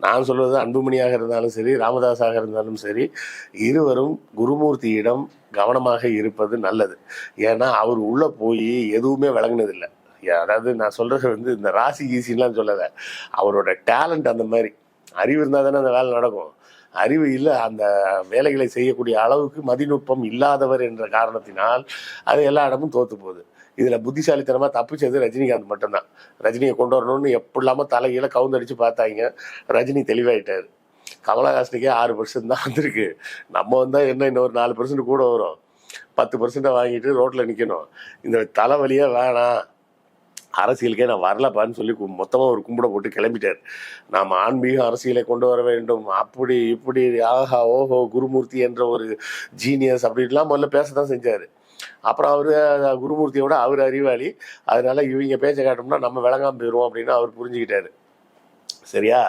நான் சொல்வது அன்புமணியாக இருந்தாலும் சரி ராமதாஸாக இருந்தாலும் சரி இருவரும் குருமூர்த்தியிடம் கவனமாக இருப்பது நல்லது. ஏன்னா அவர் உள்ள போய் எதுவுமே விளங்குனதில்லை. அதாவது நான் சொல்றது வந்து இந்த ராசி ஈசின்லாம் சொல்லலை. அவரோட டேலண்ட் அந்த மாதிரி. அறிவு இருந்தால் தானே அந்த வேலை நடக்கும். அறிவு இல்லை அந்த வேலைகளை செய்யக்கூடிய அளவுக்கு மதிநுட்பம் இல்லாதவர் என்ற காரணத்தினால் அது எல்லா இடமும் தோற்று போகுது. இதில் புத்திசாலித்தனமாக தப்பிச்சது ரஜினிகாந்த் மட்டும்தான். ரஜினியை கொண்டு வரணும்னு எப்படிலாமோ தலைகீழ கவுந்தடிச்சு பார்த்தாங்க. ரஜினி தெளிவாயிட்டார். கமலஹாசனுக்கே ஆறு பர்சன்ட் தான் வந்திருக்கு. நம்ம வந்தால் என்ன இன்னொரு நாலு பர்சன்ட் கூட வரும். பத்து பர்சன்ட்டை வாங்கிட்டு ரோட்டில் நிற்கணும் இந்த தலைவலியே வேணாம். அரசியலுக்கே நான் வரலப்பான்னு சொல்லி மொத்தமாக ஒரு கும்பிட போட்டு கிளம்பிட்டார். நாம் ஆன்மீக அரசியலை கொண்டு வர வேண்டும். அப்படி இப்படி ஆஹா ஓஹோ குருமூர்த்தி என்ற ஒரு ஜீனியஸ் அப்படின்லாம் முதல்ல பேச தான் செஞ்சார். அப்புறம் அவர் குருமூர்த்தியோட அவர் அறிவாளி. அதனால இவங்க பேச்சை காட்டோம்னா நம்ம விளங்காம போயிடுவோம் அப்படின்னு அவர் புரிஞ்சுக்கிட்டாரு. சரியா?